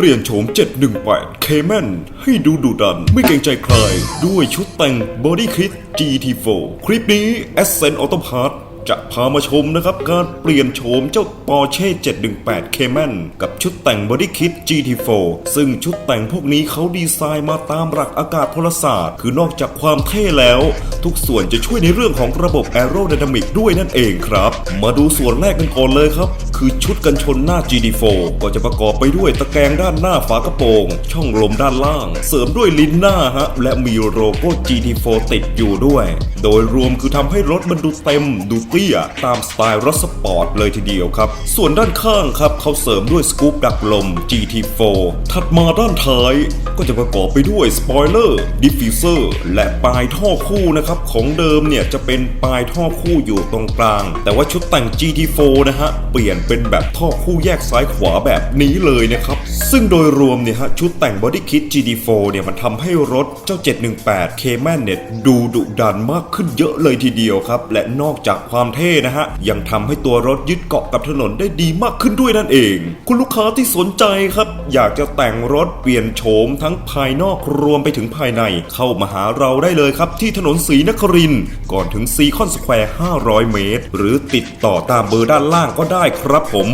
เปลี่ยนโฉม 718 k m a n ให้ดูดุดัน ไม่เกรงใจใคร ด้วยชุดแต่ง Body Kit GT4 คลิปนี้ Ascent Auto Parts จะพามาชมนะครับ การเปลี่ยนโฉมเจ้า Porsche 718 Cayman กับชุดแต่ง Body Kit GT4 ซึ่งชุดแต่งพวกนี้เขาดีไซน์มาตามหลักอากาศพลศาสตร์ คือนอกจากความเท่แล้ว ทุกส่วนจะช่วยในเรื่องของระบบ Aerodynamic ด้วยนั่นเองครับ มาดูส่วนแรกกันก่อนเลยครับ คือชุดกันชนหน้า GT4 ก็จะประกอบไปด้วยตะแกรงด้านหน้าฝากระโปรง ช่องลมด้านล่าง เสริมด้วยลิ้นหน้าฮะและมีโลโก้ GT4 ติดอยู่ด้วย โดยรวมคือทำให้รถมันดูเต็มดูเตี้ยตามสไตล์รถสปอร์ตเลยทีเดียวครับ ส่วนด้านข้างครับเขาเสริมด้วยสกู๊ปดักลม GT4 ถัดมาด้านท้ายก็จะประกอบไปด้วยสปอยเลอร์ดิฟฟิวเซอร์และปลายท่อคู่นะครับของเดิมเนี่ยจะเป็นปลายท่อคู่อยู่ตรงกลาง แต่ว่าชุดแต่ง GT4 นะฮะเปลี่ยนเป็นแบบท่อคู่แยกซ้ายขวาแบบนี้เลยนะครับซึ่งโดยรวมเนี่ยฮะชุดแต่ง Body Kit GT4 เนี่ยมันทำให้รถเจ้า 718 Cayman เนี่ยดูดุดันมากขึ้นเยอะเลยทีเดียวครับ และนอกจากความเท่นะฮะ ยังทำให้ตัวรถยึดเกาะกับถนนได้ดีมากขึ้นด้วยนั่นเอง คุณลูกค้าที่สนใจครับ อยากจะแต่งรถเปลี่ยนโฉมทั้งภายนอกรวมไปถึงภายใน เข้ามาหาเราได้เลยครับ ที่ถนนศรีนครินก่อนถึงซีคอนสแควร์ 500 เมตร หรือติดต่อตามเบอร์ด้านล่างก็ได้ครับผม